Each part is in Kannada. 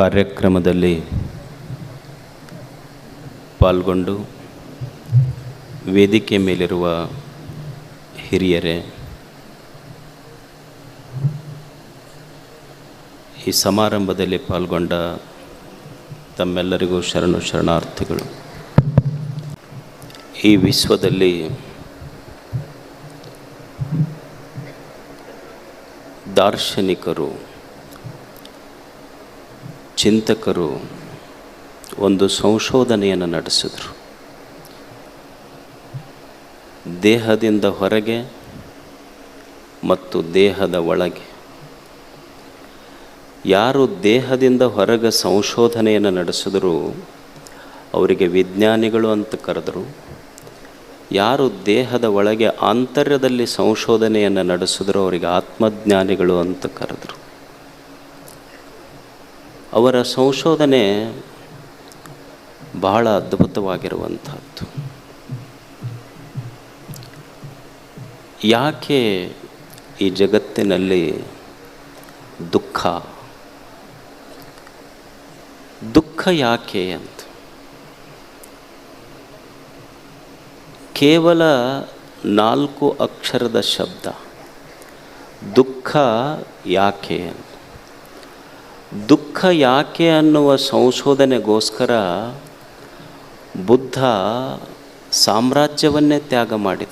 ಕಾರ್ಯಕ್ರಮದಲ್ಲಿ ಪಾಲ್ಗೊಂಡು ವೇದಿಕೆ ಮೇಲಿರುವ ಹಿರಿಯರೇ ಈ ಸಮಾರಂಭದಲ್ಲಿ ಪಾಲ್ಗೊಂಡ ತಮ್ಮೆಲ್ಲರಿಗೂ ಶರಣು ಶರಣಾರ್ಥಿಗಳು. ಈ ವಿಶ್ವದಲ್ಲಿ ದಾರ್ಶನಿಕರು ಚಿಂತಕರು ಒಂದು ಸಂಶೋಧನೆಯನ್ನು ನಡೆಸಿದರು. ದೇಹದಿಂದ ಹೊರಗೆ ಮತ್ತು ದೇಹದ ಒಳಗೆ. ಯಾರು ದೇಹದಿಂದ ಹೊರಗೆ ಸಂಶೋಧನೆಯನ್ನು ನಡೆಸಿದ್ರು ಅವರಿಗೆ ವಿಜ್ಞಾನಿಗಳು ಅಂತ ಕರೆದರು. ಯಾರು ದೇಹದ ಒಳಗೆ ಆಂತರ್ಯದಲ್ಲಿ ಸಂಶೋಧನೆಯನ್ನು ನಡೆಸಿದ್ರು ಅವರಿಗೆ ಆತ್ಮಜ್ಞಾನಿಗಳು ಅಂತ ಕರೆದರು. ಅವರ ಸಂಶೋಧನೆ ಬಹಳ ಅದ್ಭುತವಾಗಿರುವಂಥದ್ದು. ಯಾಕೆ ಈ ಜಗತ್ತಿನಲ್ಲಿ ದುಃಖ? ದುಃಖ ಯಾಕೆ ಅಂತ. ಕೇವಲ ನಾಲ್ಕು ಅಕ್ಷರದ ಶಬ್ದ. ದುಃಖ ಯಾಕೆ ಅಂತ. ದುಃಖ ಯಾಕೆ ಅನ್ನುವ ಸಂಶೋಧನೆಗೋಸ್ಕರ ಬುದ್ಧ ಸಾಮ್ರಾಜ್ಯವನ್ನೇ ತ್ಯಾಗ ಮಾಡಿದ.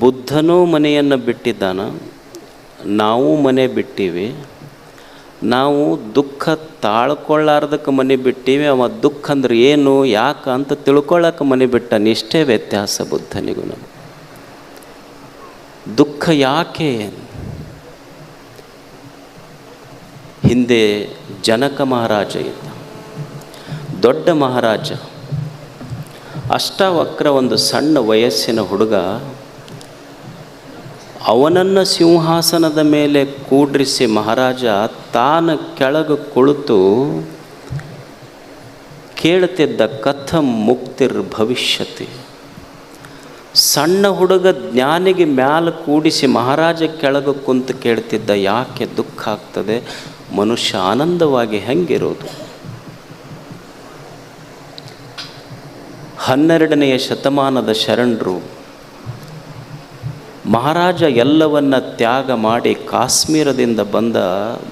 ಬುದ್ಧನೂ ಮನೆಯನ್ನು ಬಿಟ್ಟಿದ್ದಾನ, ನಾವು ಮನೆ ಬಿಟ್ಟಿವಿ. ನಾವು ದುಃಖ ತಾಳ್ಕೊಳ್ಳಾರ್ದಕ್ಕೆ ಮನೆ ಬಿಟ್ಟಿವಿ, ಅವ ದುಃಖ ಅಂದ್ರೆ ಏನು, ಯಾಕೆ ಅಂತ ತಿಳ್ಕೊಳ್ಳೋಕೆ ಮನೆ ಬಿಟ್ಟ ಇಷ್ಟೇ ವ್ಯತ್ಯಾಸ ಬುದ್ಧನಿಗೂ ನಾವು ದುಃಖ ಯಾಕೆ? ಹಿಂದೆ ಜನಕ ಮಹಾರಾಜ ಇದ್ದ. ದೊಡ್ಡ ಮಹಾರಾಜ. ಅಷ್ಟವಕ್ರ ಒಂದು ಸಣ್ಣ ವಯಸ್ಸಿನ ಹುಡುಗ ಅವನನ್ನು ಸಿಂಹಾಸನದ ಮೇಲೆ ಕೂಡ್ರಿಸಿ ಮಹಾರಾಜ ತಾನು ಕೆಳಗೆ ಕುಳಿತು ಕೇಳ್ತಿದ್ದ ಕಥ ಮುಕ್ತಿರ್ ಭವಿಷ್ಯತಿ. ಸಣ್ಣ ಹುಡುಗ ಜ್ಞಾನಿಗೆ ಮ್ಯಾಲ ಕೂಡಿಸಿ ಮಹಾರಾಜ ಕೆಳಗೆ ಕುಂತು ಕೇಳ್ತಿದ್ದ ಯಾಕೆ ದುಃಖ ಆಗ್ತದೆ? ಮನುಷ್ಯ ಆನಂದವಾಗಿ ಹೆಂಗಿರೋದು? ಹನ್ನೆರಡನೆಯ ಶತಮಾನದ ಶರಣರು ಮಹಾರಾಜ ಎಲ್ಲವನ್ನ ತ್ಯಾಗ ಮಾಡಿ ಕಾಶ್ಮೀರದಿಂದ ಬಂದ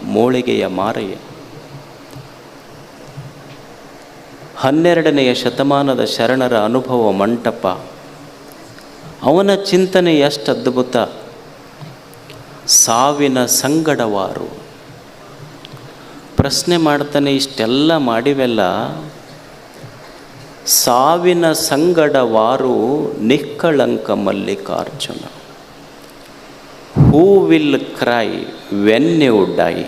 ಮೋಳಿಗೆಯ ಮಾರಯ್ಯ. ಹನ್ನೆರಡನೆಯ ಶತಮಾನದ ಶರಣರ ಅನುಭವ ಮಂಟಪ. ಅವನ ಚಿಂತನೆ ಎಷ್ಟು ಅದ್ಭುತ ಸಾವಿನ ಸಂಗಡವಾರು. ಪ್ರಶ್ನೆ ಮಾಡ್ತಾನೆ, ಇಷ್ಟೆಲ್ಲ ಮಾಡಿವೆಲ್ಲ? ಸಾವಿನ ಸಂಗಡವಾರು ನಿಷ್ಕಳಂಕ Mallikarjuna. Who will cry when you die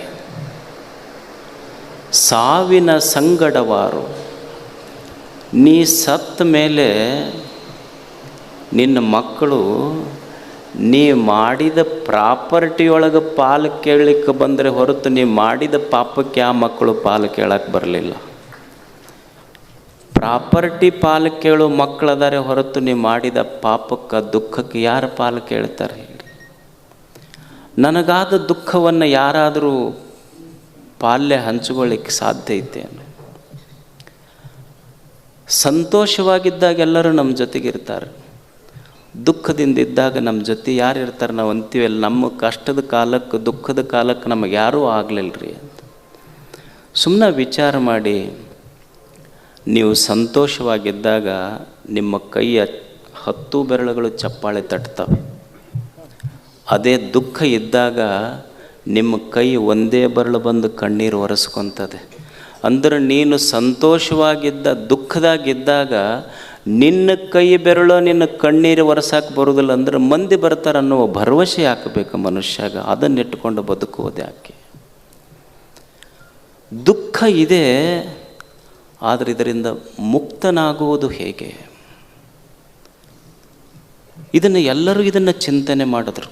ಸಾವಿನ ಸಂಗಡವಾರು ನೀ ಸತ್ತ ಮೇಲೆ ನಿನ್ನ ಮಕ್ಕಳು ನೀ ಮಾಡಿದ ಪ್ರಾಪರ್ಟಿಯೊಳಗೆ ಪಾಲು ಕೇಳಲಿಕ್ಕೆ ಬಂದರೆ ಹೊರತು ನೀ ಮಾಡಿದ ಪಾಪಕ್ಕೆ ಆ ಮಕ್ಕಳು ಪಾಲು ಕೇಳಕ್ಕೆ ಬರಲಿಲ್ಲ. ಪ್ರಾಪರ್ಟಿ ಪಾಲು ಕೇಳೋ ಮಕ್ಕಳದಾರೆ ಹೊರತು ನೀ ಮಾಡಿದ ಪಾಪಕ್ಕೆ ದುಃಖಕ್ಕೆ ಯಾರು ಪಾಲು ಕೇಳ್ತಾರೆ ಹೇಳಿ. ನನಗಾದ ದುಃಖವನ್ನು ಯಾರಾದರೂ ಪಾಲ್ಯ ಹಂಚಿಕೊಳ್ಳಿಕ್ಕೆ ಸಾಧ್ಯ ಐತೆ ಸಂತೋಷವಾಗಿದ್ದಾಗ ಎಲ್ಲರೂ ನಮ್ಮ ಜೊತೆಗಿರ್ತಾರೆ. ದುಃಖದಿಂದ ಇದ್ದಾಗ ನಮ್ಮ ಜೊತೆ ಯಾರು ಇರ್ತಾರೆ ನಾವು ಅಂತೀವಲ್ಲ ನಮ್ಮ ಕಷ್ಟದ ಕಾಲಕ್ಕೆ ದುಃಖದ ಕಾಲಕ್ಕೆ ನಮಗೆ ಯಾರೂ ಆಗಲಿಲ್ಲರಿ ಅಂತ. ಸುಮ್ಮನೆ ವಿಚಾರ ಮಾಡಿ, ನೀವು ಸಂತೋಷವಾಗಿದ್ದಾಗ ನಿಮ್ಮ ಕೈಯ ಹತ್ತು ಬೆರಳುಗಳು ಚಪ್ಪಾಳೆ ತಟ್ತವೆ. ಅದೇ ದುಃಖ ಇದ್ದಾಗ ನಿಮ್ಮ ಕೈ ಒಂದೇ ಬೆರಳು ಬಂದು ಕಣ್ಣೀರು ಒರೆಸ್ಕೊತದೆ. ಅಂದ್ರೆ ನೀನು ಸಂತೋಷವಾಗಿದ್ದ ದುಃಖದಾಗಿದ್ದಾಗ ನಿನ್ನ ಕೈ ಬೆರಳು, ನಿನ್ನ ಕಣ್ಣೀರು ಒರೆಸಾಕೆ ಬರೋದಿಲ್ಲ ಅಂದ್ರೆ ಮಂದಿ ಬರ್ತಾರೆ ಅನ್ನುವ ಭರವಸೆ ಹಾಕಬೇಕು ಮನುಷ್ಯಾಗ. ಅದನ್ನಿಟ್ಟುಕೊಂಡು ಬದುಕುವುದು ಯಾಕೆ? ದುಃಖ ಇದೆ, ಆದರೆ ಇದರಿಂದ ಮುಕ್ತನಾಗುವುದು ಹೇಗೆ? ಇದನ್ನು ಎಲ್ಲರೂ ಇದನ್ನು ಚಿಂತನೆ ಮಾಡಿದ್ರು.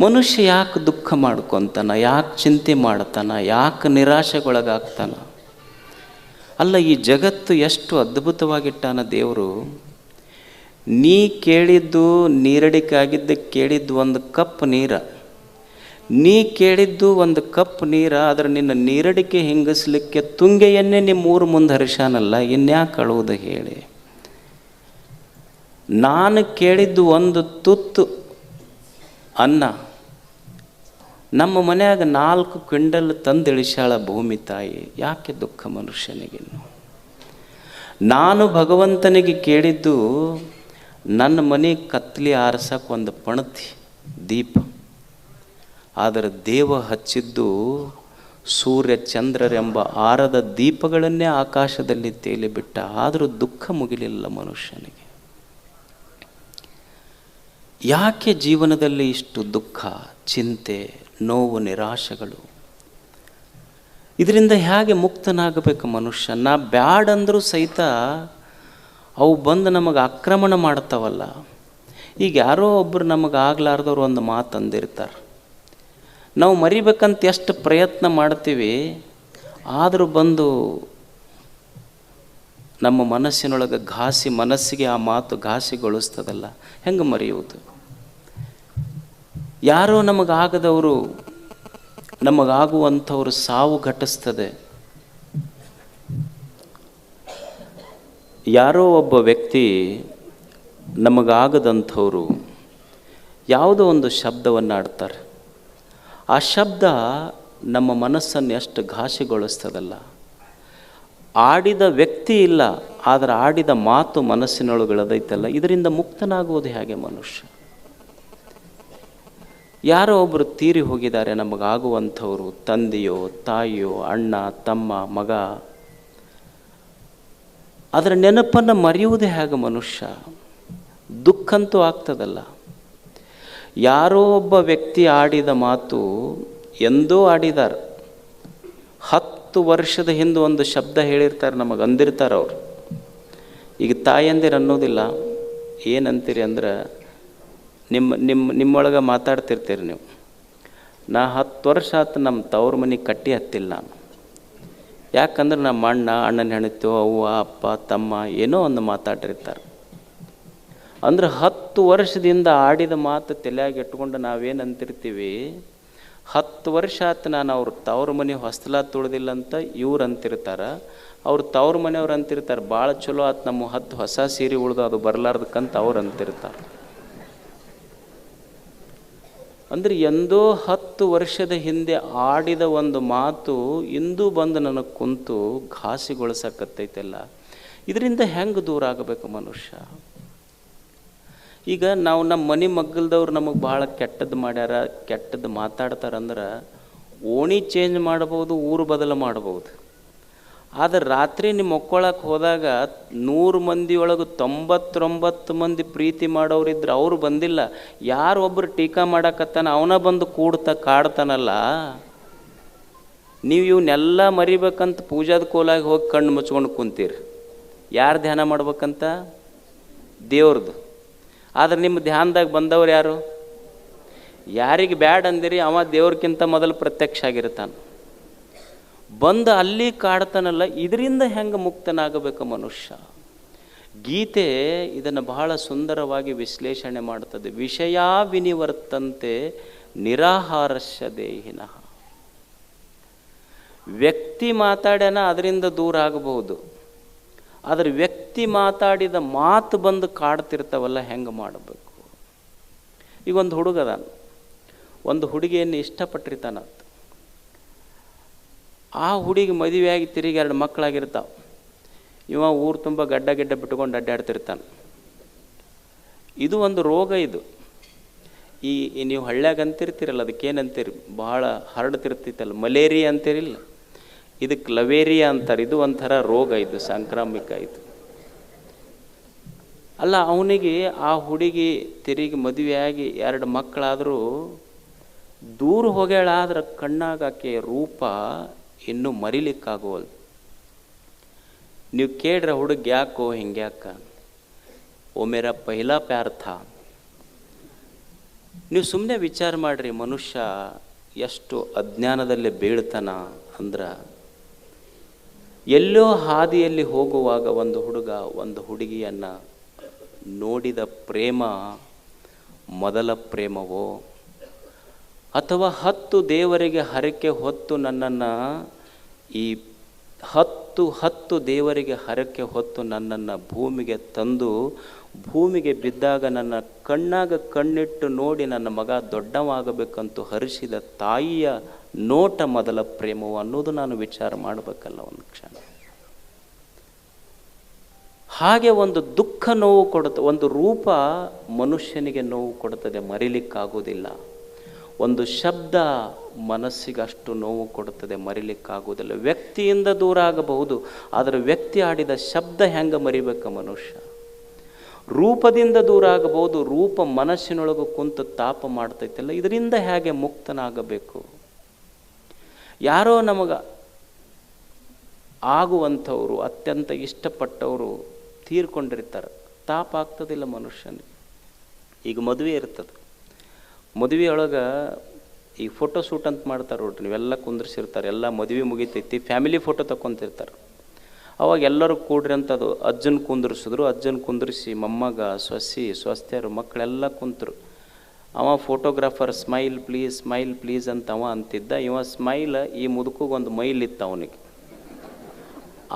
ಮನುಷ್ಯ ಯಾಕೆ ದುಃಖ ಮಾಡ್ಕೊತಾನ, ಯಾಕೆ ಚಿಂತೆ ಮಾಡ್ತಾನ, ಯಾಕೆ ನಿರಾಶೆಗೊಳಗಾಗ್ತಾನ? ಅಲ್ಲ, ಈ ಜಗತ್ತು ಎಷ್ಟು ಅದ್ಭುತವಾಗಿಟ್ಟಾನ ದೇವರು? ನೀ ಕೇಳಿದ್ದು ನೀರಡಿಕೆ ಆಗಿದ್ದು ಕೇಳಿದ್ದು ಒಂದು ಕಪ್ ನೀರ. ನೀ ಕೇಳಿದ್ದು ಒಂದು ಕಪ್ ನೀರ, ಆದರೆ ನಿನ್ನ ನೀರಡಿಕೆ ಹಿಂಗಿಸ್ಲಿಕ್ಕೆ ತುಂಗೆಯನ್ನೇ ನಿಮ್ಮ ಊರು ಮುಂದೆ ಹರಿಶಾನಲ್ಲ ಇನ್ಯಾಕೆ ಅಳುವುದು ಹೇಳಿ? ನಾನು ಕೇಳಿದ್ದು ಒಂದು ತುತ್ತು ಅನ್ನ. ನಮ್ಮ ಮನೆಯಾಗ ನಾಲ್ಕು ಕ್ವಿಂಡಲ್ ತಂದಿಳಿಸಾಳ ಭೂಮಿ ತಾಯಿ, ಯಾಕೆ ದುಃಖ ಮನುಷ್ಯನಿಗೆ? ನಾನು ಭಗವಂತನಿಗೆ ಕೇಳಿದ್ದು, ನನ್ನ ಮನೆ ಕತ್ಲಿ ಆರಿಸಕ್ಕೆ ಒಂದು ಪಣತಿ, ದೀಪ. ಆದರೆ ದೇವ ಹಚ್ಚಿದ್ದು ಸೂರ್ಯ ಚಂದ್ರರೆಂಬ ಆರದ ದೀಪಗಳನ್ನೇ ಆಕಾಶದಲ್ಲಿ ತೇಲಿಬಿಟ್ಟ ಆದರೂ ದುಃಖ ಮುಗಿಲಿಲ್ಲ ಮನುಷ್ಯನಿಗೆ. ಯಾಕೆ ಜೀವನದಲ್ಲಿ ಇಷ್ಟು ದುಃಖ, ಚಿಂತೆ ನೋವು, ನಿರಾಶೆಗಳು. ಇದರಿಂದ ಹೇಗೆ ಮುಕ್ತನಾಗಬೇಕು ಮನುಷ್ಯ ನಾ ಬ್ಯಾಡಂದರೂ ಸಹಿತ ಅವು ಬಂದು ನಮಗೆ ಆಕ್ರಮಣ ಮಾಡ್ತಾವಲ್ಲ. ಈಗ ಯಾರೋ ಒಬ್ಬರು ನಮಗೆ ಆಗ್ಲಾರ್ದವ್ರು ಒಂದು ಮಾತು ಅಂದಿರ್ತಾರೆ. ನಾವು ಮರಿಬೇಕಂತ ಎಷ್ಟು ಪ್ರಯತ್ನ ಮಾಡ್ತೀವಿ, ಆದರೂ ಬಂದು ನಮ್ಮ ಮನಸ್ಸಿನೊಳಗೆ ಘಾಸಿ ಮನಸ್ಸಿಗೆ ಆ ಮಾತು ಘಾಸಿಗೊಳಿಸ್ತದಲ್ಲ. ಹೆಂಗೆ ಮರೆಯುವುದು? ಯಾರೋ ನಮಗಾಗದವರು ನಮಗಾಗುವಂಥವ್ರು ಸಾವು ಘಟಿಸ್ತದೆ. ಯಾರೋ ಒಬ್ಬ ವ್ಯಕ್ತಿ ನಮಗಾಗದಂಥವರು ಯಾವುದೋ ಒಂದು ಶಬ್ದವನ್ನು ಆಡ್ತಾರೆ ಆ ಶಬ್ದ ನಮ್ಮ ಮನಸ್ಸನ್ನು ಎಷ್ಟು ಘಾಸಿಗೊಳಿಸ್ತದಲ್ಲ. ಆಡಿದ ವ್ಯಕ್ತಿ ಇಲ್ಲ, ಆದರೆ ಆಡಿದ ಮಾತು ಮನಸ್ಸಿನೊಳಗಳದೈತಲ್ಲ, ಇದರಿಂದ ಮುಕ್ತನಾಗುವುದು ಹೇಗೆ ಮನುಷ್ಯ? ಯಾರೋ ಒಬ್ಬರು ತೀರಿ ಹೋಗಿದ್ದಾರೆ ನಮಗಾಗುವಂಥವ್ರು, ತಂದೆಯೋ, ತಾಯಿಯೋ, ಅಣ್ಣ, ತಮ್ಮ, ಮಗ. ಅದರ ನೆನಪನ್ನು ಮರೆಯುವುದೇ ಹೇಗೆ ಮನುಷ್ಯ? ದುಃಖಂತೂ ಆಗ್ತದಲ್ಲ. ಯಾರೋ ಒಬ್ಬ ವ್ಯಕ್ತಿ ಆಡಿದ ಮಾತು ಎಂದೋ ಆಡಿದಾರ. ಹತ್ತು ವರ್ಷದ ಹಿಂದೆ ಒಂದು ಶಬ್ದ ಹೇಳಿರ್ತಾರೆ, ನಮಗೆ ಅಂದಿರ್ತಾರೆ ಅವರು. ಈಗ ತಾಯಂದಿರು ಅನ್ನೋದಿಲ್ಲ. ಏನಂತೀರಿ ಅಂದ್ರೆ ನಿಮ್ಮ ನಿಮ್ಮ, ನಿಮ್ಮೊಳಗೆ ಮಾತಾಡ್ತಿರ್ತೀರಿ ನೀವು. ನಾ ಹತ್ತು ವರ್ಷ ಆತು ನಮ್ಮ ತವ್ರ ಮನೆ ಕಟ್ಟಿ ಹತ್ತಿಲ್ಲ ನಾನು. ಯಾಕಂದ್ರೆ ನಮ್ಮ ಅಣ್ಣ, ಅಣ್ಣನ ಹೆಣತಿಯೋ ಅವ್ವ, ಅಪ್ಪ, ತಮ್ಮ ಏನೋ ಒಂದು ಮಾತಾಡಿರ್ತಾರೆ. ಅಂದ್ರೆ ಹತ್ತು ವರ್ಷದಿಂದ ಆಡಿದ ಮಾತು ತಲೆಯಾಗಿ ಇಟ್ಕೊಂಡು ನಾವೇನು ಅಂತಿರ್ತೀವಿ, ಹತ್ತು ವರ್ಷ ಆತು ನಾನು ಅವ್ರ ತವ್ರ ಮನೆ ಹೊಸ್ತಲ ತುಳಿದಿಲ್ಲ ಅಂತ ಇವ್ರು ಅಂತಿರ್ತಾರೆ. ಅವ್ರು ತವ್ರ ಮನೆಯವ್ರು ಅಂತಿರ್ತಾರೆ ಭಾಳ ಚಲೋ ಆತು ನಮ್ಮ ಹತ್ತು ಹೊಸ ಸೀರೆ ಉಳ್ದು ಅದು ಬರಲಾರ್ದಕ್ಕಂತ ಅವ್ರು ಅಂತಿರ್ತಾರೆ. ಅಂದರೆ ಎಂದೋ ಹತ್ತು ವರ್ಷದ ಹಿಂದೆ ಆಡಿದ ಒಂದು ಮಾತು ಇಂದು ಬಂದು ನನಗೆ ಕುಂತು ಘಾಸಿಗೊಳಿಸಕತ್ತೈತೆಲ್ಲ. ಇದರಿಂದ ಹೆಂಗೆ ದೂರ ಆಗಬೇಕು ಮನುಷ್ಯ? ಈಗ ನಾವು ನಮ್ಮ ಮನೆ ಮಗ್ಗಲ್ದವ್ರು ನಮಗೆ ಭಾಳ ಕೆಟ್ಟದ್ದು ಮಾಡ್ಯಾರ ಕೆಟ್ಟದ್ದು ಮಾತಾಡ್ತಾರಂದ್ರೆ ಓಣಿ ಚೇಂಜ್ ಮಾಡ್ಬೋದು ಊರು ಬದಲು ಮಾಡ್ಬೋದು ಆದರೆ ರಾತ್ರಿ ನೀವು ಮಕ್ಕೊಳಕ್ಕೆ ಹೋದಾಗ ನೂರು ಮಂದಿಯೊಳಗೆ ತೊಂಬತ್ತೊಂಬತ್ತು ಮಂದಿ ಪ್ರೀತಿ ಮಾಡೋರಿದ್ರೆ ಅವರು ಬಂದಿಲ್ಲ. ಯಾರು ಒಬ್ಬರು ಟೀಕಾ ಮಾಡಕತ್ತಾನ, ಅವನ ಬಂದು ಕೂಡ್ತಾ ಕಾಡ್ತಾನಲ್ಲ. ನೀವು ಇವನ್ನೆಲ್ಲ ಮರಿಬೇಕಂತ ಪೂಜಾದ ಕೋಲಾಗಿ ಹೋಗಿ ಕಣ್ಣು ಮುಚ್ಕೊಂಡು ಕುಂತೀರಿ. ಯಾರು ಧ್ಯಾನ ಮಾಡ್ಬೇಕಂತ? ದೇವ್ರದ್ದು ಆದ್ರೆ ನಿಮ್ಮ ಧ್ಯಾನದಾಗ ಬಂದವ್ರು ಯಾರು? ಯಾರಿಗೆ ಬ್ಯಾಡ್ ಅಂದಿರಿ, ಅವ ದೇವ್ರಕ್ಕಿಂತ ಮೊದಲು ಪ್ರತ್ಯಕ್ಷ ಆಗಿರ್ತಾನೆ. ಬಂದು ಅಲ್ಲಿ ಕಾಡ್ತಾನಲ್ಲ, ಇದರಿಂದ ಹೆಂಗೆ ಮುಕ್ತನಾಗಬೇಕು ಮನುಷ್ಯ? ಗೀತೆ ಇದನ್ನು ಬಹಳ ಸುಂದರವಾಗಿ ವಿಶ್ಲೇಷಣೆ ಮಾಡ್ತದೆ ವಿಷಯ ವಿನಿವರ್ತಂತೆ ನಿರಾಹಾರಸ್ಯ ದೇಹಿನಃ. ವ್ಯಕ್ತಿ ಮಾತಾಡ್ಯಾನ ಅದರಿಂದ ದೂರ ಆಗಬಹುದು. ಆದರೆ ವ್ಯಕ್ತಿ ಮಾತಾಡಿದ ಮಾತು ಬಂದು ಕಾಡ್ತಿರ್ತಾವಲ್ಲ, ಹೆಂಗೆ ಮಾಡಬೇಕು? ಈಗ ಒಂದು ಹುಡುಗದ ಒಂದು ಹುಡುಗಿಯನ್ನು ಇಷ್ಟಪಟ್ಟಿರ್ತಾನ. ಆ ಹುಡುಗಿ ಮದುವೆಯಾಗಿ ತಿರುಗಿ ಎರಡು ಮಕ್ಕಳಾಗಿರ್ತಾವೆ. ಇವ ಊರು ತುಂಬ ಗಡ್ಡ ಗಿಡ್ಡ ಬಿಟ್ಕೊಂಡು ಅಡ್ಡಾಡ್ತಿರ್ತಾನೆ. ಇದು ಒಂದು ರೋಗ ಇದು. ಈ ನೀವು ಹಳ್ಳ್ಯಾಗ ಅಂತಿರ್ತೀರಲ್ಲ, ಅದಕ್ಕೇನಂತೀರಿ? ಭಾಳ ಹರಡ್ತಿರ್ತೈತಲ್ಲ ಮಲೇರಿಯಾ ಅಂತೀರಿಲ್ಲ? ಇದಕ್ಕೆ ಲವೇರಿಯಾ ಅಂತಾರೆ, ಇದು ಒಂಥರ ರೋಗ ಇದು, ಸಾಂಕ್ರಾಮಿಕ ಇದು. ಅಲ್ಲ, ಅವನಿಗೆ ಆ ಹುಡುಗಿ ತಿರುಗಿ ಮದುವೆಯಾಗಿ ಎರಡು ಮಕ್ಕಳಾದರೂ ದೂರ ಹೋಗ್ಯಾಳಾದ್ರೆ ಕಣ್ಣಾಗ ಆಕೆ ರೂಪ ಇನ್ನೂ ಮರಿಲಿಕ್ಕಾಗೋಲ್ ನೀವು ಕೇಳ್ರೆ ಹುಡುಗ ಯಾಕೋ ಹಿಂಗ್ಯಾಕ? ಓ ಮೇರ ಥಾ ನೀವು ಸುಮ್ಮನೆ ವಿಚಾರ ಮಾಡ್ರಿ ಮನುಷ್ಯ ಎಷ್ಟು ಅಜ್ಞಾನದಲ್ಲಿ ಬೀಳ್ತಾನ ಅಂದ್ರೆ. ಎಲ್ಲೋ ಹಾದಿಯಲ್ಲಿ ಹೋಗುವಾಗ ಒಂದು ಹುಡುಗ ಒಂದು ಹುಡುಗಿಯನ್ನು ನೋಡಿದ ಪ್ರೇಮ ಮೊದಲ ಪ್ರೇಮವೋ? ಅಥವಾ ಹತ್ತು ದೇವರಿಗೆ ಹರಕೆ ಹೊತ್ತು ನನ್ನನ್ನು ಈ ಹತ್ತು ಹತ್ತು ದೇವರಿಗೆ ಹರಕೆ ಹೊತ್ತು ನನ್ನನ್ನು ಭೂಮಿಗೆ ತಂದು ಭೂಮಿಗೆ ಬಿದ್ದಾಗ ನನ್ನ ಕಣ್ಣಾಗ ಕಣ್ಣಿಟ್ಟು ನೋಡಿ ನನ್ನ ಮಗ ದೊಡ್ಡವಾಗಬೇಕಂತೂ ಹರಿಸಿದ ತಾಯಿಯ ನೋಟ ಮೊದಲ ಪ್ರೇಮವು ಅನ್ನೋದು ನಾನು ವಿಚಾರ ಮಾಡಬೇಕಲ್ಲ ಒಂದು ಕ್ಷಣ. ಹಾಗೆ ಒಂದು ದುಃಖ ನೋವು ಕೊಡುತ್ತೆ, ಒಂದು ರೂಪ ಮನುಷ್ಯನಿಗೆ ನೋವು ಕೊಡುತ್ತದೆ ಮರಿಲಿಕ್ಕಾಗೋದಿಲ್ಲ ಒಂದು ಶಬ್ದ ಮನಸ್ಸಿಗೆ ಅಷ್ಟು ನೋವು ಕೊಡುತ್ತದೆ, ಮರಿಲಿಕ್ಕಾಗುವುದಿಲ್ಲ. ವ್ಯಕ್ತಿಯಿಂದ ದೂರ ಆಗಬಹುದು, ಆದರೆ ವ್ಯಕ್ತಿ ಆಡಿದ ಶಬ್ದ ಹೆಂಗೆ ಮರಿಬೇಕ ಮನುಷ್ಯ? ರೂಪದಿಂದ ದೂರ ಆಗಬಹುದು, ರೂಪ ಮನಸ್ಸಿನೊಳಗೆ ಕುಂತು ತಾಪ ಮಾಡ್ತೈತಲ್ಲ, ಇದರಿಂದ ಹೇಗೆ ಮುಕ್ತನಾಗಬೇಕು? ಯಾರೋ ನಮಗೆ ಆಗುವಂಥವರು, ಅತ್ಯಂತ ಇಷ್ಟಪಟ್ಟವರು ತೀರ್ಕೊಂಡಿರ್ತಾರೆ. ತಾಪ ಆಗ್ತದಿಲ್ಲ ಮನುಷ್ಯನಿಗೆ. ಈಗ ಮದುವೆ ಇರ್ತದೆ. ಮದುವೆಯೊಳಗೆ ಈ ಫೋಟೋ ಶೂಟ್ ಅಂತ ಮಾಡ್ತಾರೆ ನೋಡ್ರಿ, ನೀವೆಲ್ಲ ಕುಂದ್ರಿಸಿರ್ತಾರೆ, ಎಲ್ಲ ಮದುವೆ ಮುಗಿತೈತಿ ಫ್ಯಾಮಿಲಿ ಫೋಟೋ ತಗೊಂತಿರ್ತಾರೆ ಅವಾಗ ಎಲ್ಲರೂ ಕೂಡ್ರಿ ಅಂತ ಅದು ಅಜ್ಜನ ಕುಂದ್ರಿಸಿದ್ರು, ಅಜ್ಜನ ಕುಂದ್ರಿಸಿ ಮೊಮ್ಮಗ, ಸೊಸಿ ಸ್ವಸ್ಥರು ಮಕ್ಕಳೆಲ್ಲ ಕುಂತರು. ಅವ photographer smile please smile please ಅಂತ ಅವ ಅಂತಿದ್ದ, ಇವ ಸ್ಮೈಲ್ ಈ ಮುದುಕಿಗೊಂದು ಮೈಲ್ ಇತ್ತು ಅವನಿಗೆ.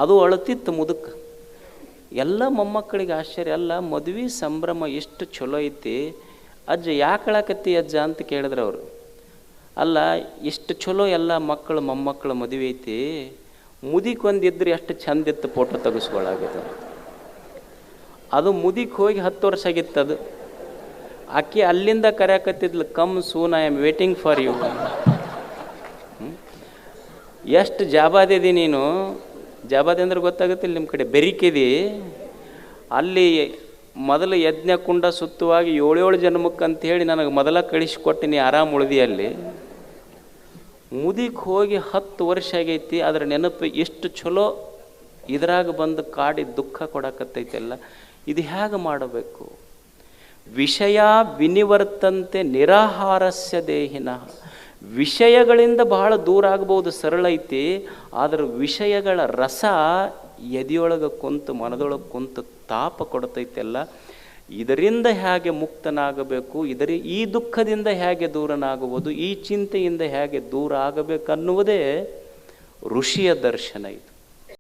ಅದು ಅಳತಿತ್ತು ಮುದುಕ. ಎಲ್ಲ ಮೊಮ್ಮಕ್ಕಳಿಗೆ ಆಶ್ಚರ್ಯ, ಅಲ್ಲ, ಮದುವೆ ಸಂಭ್ರಮ ಎಷ್ಟು ಚಲೋ ಐತಿ ಅಜ್ಜ ಯಾಕೆ ಅಳಕತ್ತಿ ಅಜ್ಜ ಅಂತ ಕೇಳಿದ್ರು ಅವರು ಅಲ್ಲ ಎಷ್ಟು ಚಲೋ ಎಲ್ಲ ಮಕ್ಕಳು ಮೊಮ್ಮಕ್ಕಳು ಮದುವೆ ಐತಿ, ಮುದಿಕ್ ಒಂದಿದ್ರೆ ಎಷ್ಟು ಚಂದ ಇತ್ತು ಫೋಟೋ ತೆಗೆಸ್ಕೊಳ್ಳಾಗದು ಅದು ಮುದಿಕ್ ಹೋಗಿ ಹತ್ತು ವರ್ಷ ಆಗಿತ್ತು ಅದು. ಆಕೆ ಅಲ್ಲಿಂದ ಕರೆಯಕತ್ತಿದ್ಲು, come soon I am waiting for you ಎಷ್ಟು ಜಾಬಾದಿದಿ ನೀನು? ಜಾಬಾದಿ ಅಂದ್ರೆ ಗೊತ್ತಾಗುತ್ತಿಲ್ಲ ನಿಮ್ಮ ಕಡೆ ಬೆರಿಕಿದಿ. ಅಲ್ಲಿ ಮೊದಲು ಯಜ್ಞ ಕುಂಡ ಸುತ್ತುವಾಗಿ ಏಳೇಳು ಜನ್ಮಕ್ಕೆ ಅಂತ ಹೇಳಿ ನನಗೆ ಮೊದಲ ಕಳಿಸಿಕೊಟ್ಟು ನೀ ಆರಾಮ್ ಉಳಿದಿ ಅಲ್ಲಿ ಮುದಿಕ್ ಹೋಗಿ ಹತ್ತು ವರ್ಷ ಆಗೈತಿ ಅದರ ನೆನಪು ಎಷ್ಟು ಚಲೋ ಇದ್ರಾಗ ಬಂದು ಕಾಡಿ ದುಃಖ ಕೊಡಕತ್ತೈತೆಲ್ಲ ಇದು ಹೇಗೆ ಮಾಡಬೇಕು? ವಿಷಯ ವಿನಿವರ್ತಂತೆ ನಿರಾಹಾರಸ್ಯ ದೇಹಿನ. ವಿಷಯಗಳಿಂದ ಬಹಳ ದೂರ ಆಗ್ಬೋದು, ಸರಳ ಐತಿ, ಆದ್ರೆ ವಿಷಯಗಳ ರಸ ಎದೆಯೊಳಗೆ ಕುಂತು ಮನದೊಳಗೆ ಕುಂತು ತಾಪ ಕೊಡ್ತೈತೆಲ್ಲ, ಇದರಿಂದ ಹೇಗೆ ಮುಕ್ತನಾಗಬೇಕು, ಇದರ ಈ ದುಃಖದಿಂದ ಹೇಗೆ ದೂರನಾಗುವುದು, ಈ ಚಿಂತೆಯಿಂದ ಹೇಗೆ ದೂರ ಆಗಬೇಕನ್ನುವುದೇ ಋಷಿಯ ದರ್ಶನ ಇದು.